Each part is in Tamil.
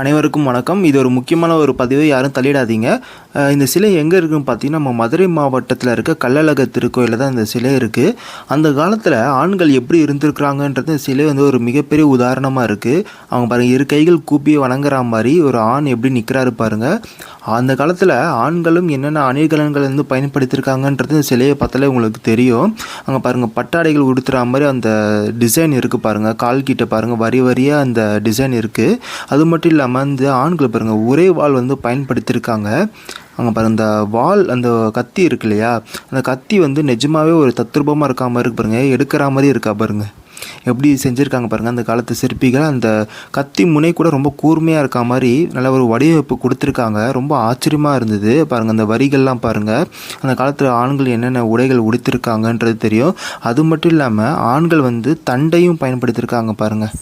அனைவருக்கும் வணக்கம். இது ஒரு முக்கியமான ஒரு பதிவை யாரும் தள்ளிடாதீங்க. இந்த சிலை எங்கே இருக்குன்னு பார்த்தீங்கன்னா நம்ம மதுரை மாவட்டத்தில் இருக்க கள்ளழக திருக்கோயிலில் தான் இந்த சிலை இருக்குது அந்த காலத்தில் ஆண்கள் எப்படி இருந்திருக்கிறாங்கன்றது சிலை வந்து ஒரு மிகப்பெரிய உதாரணமாக இருக்குது அவங்க பாருங்கள் இரு கைகள் கூப்பி வணங்குற மாதிரி ஒரு ஆண் எப்படி நிற்கிறாரு பாருங்கள் அந்த காலத்தில் ஆண்களும் என்னென்ன அணிகலன்கள் வந்து பயன்படுத்தியிருக்காங்கன்றது இந்த சிலையை பார்த்தாலே உங்களுக்கு தெரியும். அங்கே பாருங்கள் பட்டாடைகள் உடுத்துகிற மாதிரி அந்த டிசைன் இருக்குது பாருங்கள் கால் கிட்ட பாருங்கள் வரி வரியாக அந்த டிசைன் இருக்குது அது மட்டும் இல்லாமல் அமர்ந்து ஆண்கள் பாருங்கள் ஒரே வாள் வந்து பயன்படுத்தியிருக்காங்க. அங்கே பாருங்க இந்த வால் அந்த கத்தி இருக்கு இல்லையா? அந்த கத்தி வந்து நிஜமாகவே ஒரு தத்ரூபமாக இருக்கா மாதிரி இருக்கு பாருங்கள் எடுக்கிற மாதிரி இருக்கா பாருங்கள் எப்படி செஞ்சுருக்காங்க பாருங்கள் அந்த காலத்து சிற்பிகள் அந்த கத்தி முனை கூட ரொம்ப கூர்மையாக இருக்க மாதிரி நல்ல ஒரு வடிவமைப்பு கொடுத்துருக்காங்க. ரொம்ப ஆச்சரியமாக இருந்தது. பாருங்கள் அந்த வரிகள்லாம் பாருங்கள் அந்த காலத்தில் ஆண்கள் என்னென்ன உடைகள் உடுத்திருக்காங்கன்றது தெரியும். அது மட்டும் இல்லாமல் ஆண்கள் வந்து தண்டையும் பயன்படுத்தியிருக்காங்க பாருங்கள்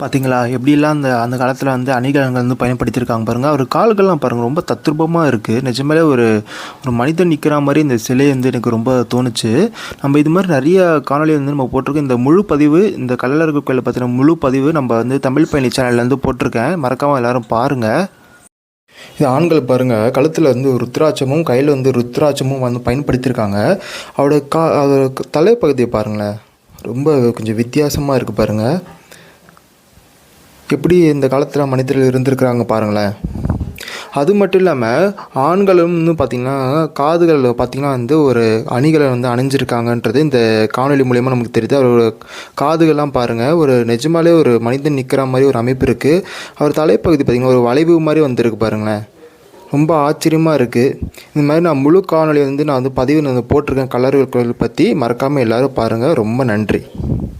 பார்த்தீங்களா எப்படிலாம் அந்த அந்த காலத்தில் வந்து அணிகலன்கள் வந்து பயன்படுத்தியிருக்காங்க பாருங்கள் அவர் கால்கள்லாம் பாருங்கள் ரொம்ப தத்ரூபமாக இருக்குது நிஜமாலே ஒரு ஒரு மனிதன் நிற்கிற மாதிரி இந்த சிலை வந்து எனக்கு ரொம்ப தோணுச்சு. நம்ம இது மாதிரி நிறைய காணொலி வந்து நம்ம போட்டிருக்கோம். இந்த முழு பதிவு இந்த கல்லழகு கோயிலை பற்றின முழு பதிவு நம்ம வந்து தமிழ் பயணி சேனல்லேருந்து போட்டிருக்கேன். மறக்காமல் எல்லோரும் பாருங்கள் இது ஆண்கள் பாருங்கள் கழுத்தில் வந்து ருத்ராட்சமும் கையில் வந்து ருத்ராட்சமும் வந்து பயன்படுத்தியிருக்காங்க. அவரோட கா அவரோட தலைப்பகுதியை பாருங்களேன். ரொம்ப கொஞ்சம் வித்தியாசமாக இருக்குது பாருங்கள் எப்படி இந்த காலத்தில் மனிதர்கள் இருந்திருக்கிறாங்க பாருங்களேன். அது மட்டும் இல்லாமல் ஆண்களும் வந்து பார்த்திங்கன்னா காதுகளில் பார்த்திங்கன்னா வந்து ஒரு அணிகளை வந்து அணிஞ்சிருக்காங்கன்றது இந்த காணொலி மூலயமா நமக்கு தெரியுது. அவரோட காதுகள்லாம் பாருங்கள் ஒரு நிஜமாலே ஒரு மனிதன் நிற்கிற மாதிரி ஒரு அமைப்பு இருக்குது அவர் தலைப்பகுதி பார்த்திங்கன்னா ஒரு வளைவு மாதிரி வந்திருக்கு பாருங்களேன். ரொம்ப ஆச்சரியமாக இருக்குது இந்த மாதிரி நான் முழு காணொலி வந்து நான் வந்து பதிவு நான் போட்டிருக்கேன். கலர்கள் பற்றி மறக்காமல் எல்லோரும் பாருங்கள் ரொம்ப நன்றி.